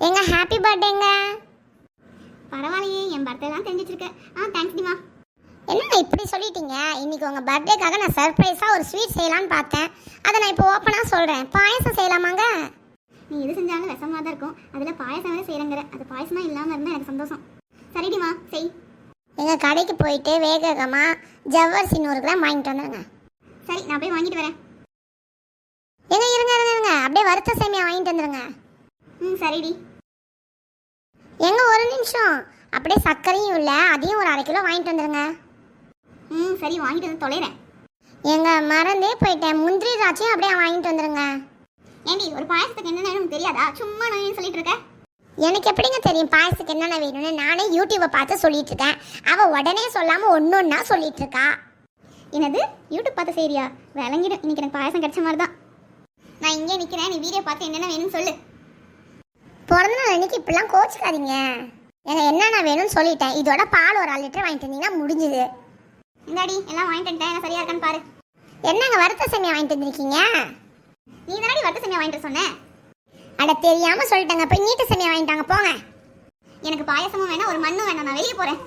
எங்க ஹாப்பி பர்த்டேங்க பரவாயில்லையே என் பர்த்டே தான் தெரிஞ்சு வச்சிருக்க ஆ தேங்க்ஸ் டிமா. என்னங்க இப்படி சொல்லிட்டீங்க? இன்னைக்கு உங்க பர்த்டேக்காக நான் சர்ப்ரைஸா ஒரு ஸ்வீட் செய்யலாம்னு பார்த்தேன். அதை நான் இப்போ ஓப்பனாக சொல்கிறேன் பாயசம் செய்யலாமாங்க? நீ எது செஞ்சாலும் விஷமாக தான் இருக்கும். அதில் பாயசம் வேறு செய்கிறங்கிற அது பாயசமாக இல்லாமல் இருந்தால் எனக்கு சந்தோஷம். சரிடிமா செய். எங்கள் கடைக்கு போயிட்டு வேகமாக ஜவ்வரிசி நூறு கிராம் வாங்கிட்டு வந்துடுங்க சரி நான் போய் வாங்கிட்டு வரேன். எங்க இருங்க இருங்க இருங்க. அப்படியே வறுத்த சேமியா வாங்கிட்டு வந்துடுங்க ம் சரிடி. எங்க ஒரு நிமிஷம். அப்படியே சர்க்கரையும் இல்லை அதையும் ஒரு அரை கிலோ வாங்கிட்டு வந்துடுங்க ம் சரி வாங்கிட்டு வந்து தொலைகிறேன் எங்க மறந்தே போயிட்டேன். முந்திரி திராட்சையும் அப்படியே வாங்கிட்டு வந்துடுங்க ஏண்டி ஒரு பாயசத்துக்கு என்னென்ன வேணும்னு தெரியாதா? சும்மா நான் சொல்லிட்டு இருக்கேன் எனக்கு எப்படிங்க தெரியும் பாயசத்துக்கு என்னென்ன வேணும்னு? நானே யூடியூப்பை பார்த்து சொல்லிட்டு இருக்கேன். அவள் உடனே சொல்லாமல் ஒன்று ஒன்றா சொல்லிட்டு இருக்கா. என்னது? யூடியூப் பார்த்து சரியா விளங்கிடும் இன்னைக்கு எனக்கு பாயசம் கிடைச்ச மாதிரி தான். நான் இங்கே நிற்கிறேன் நீ வீடியோ பார்த்து என்னென்ன வேணும்னு சொல்லு. பிறந்த நாள் அன்னைக்கு இப்படிலாம் கோச்சிக்காதீங்க. ஏங்க என்னென்ன வேணும்னு சொல்லிட்டேன். இதோட பால் ஒரு அரை லிட்டர் வாங்கிட்டு வந்தீங்கன்னா முடிஞ்சுது. இந்தாடி எல்லாம் வாங்கிட்டு வந்துட்டேன். என்ன சரியா இருக்கான்னு பாரு. என்னங்க வறுத்த சேமியா வாங்கிட்டு வந்திருக்கீங்க? நீ தானடி வட்ட சேமியா வாங்கிட்டு சொன்னேன் அட தெரியாம சொல்லிட்டேங்க. போய் நீட்டு சேமியா வாங்கிட்டாங்க போங்க. எனக்கு பாயசமும் வேணாம் ஒரு மண்ணும் வேணாம். நான் வெளியே போகிறேன்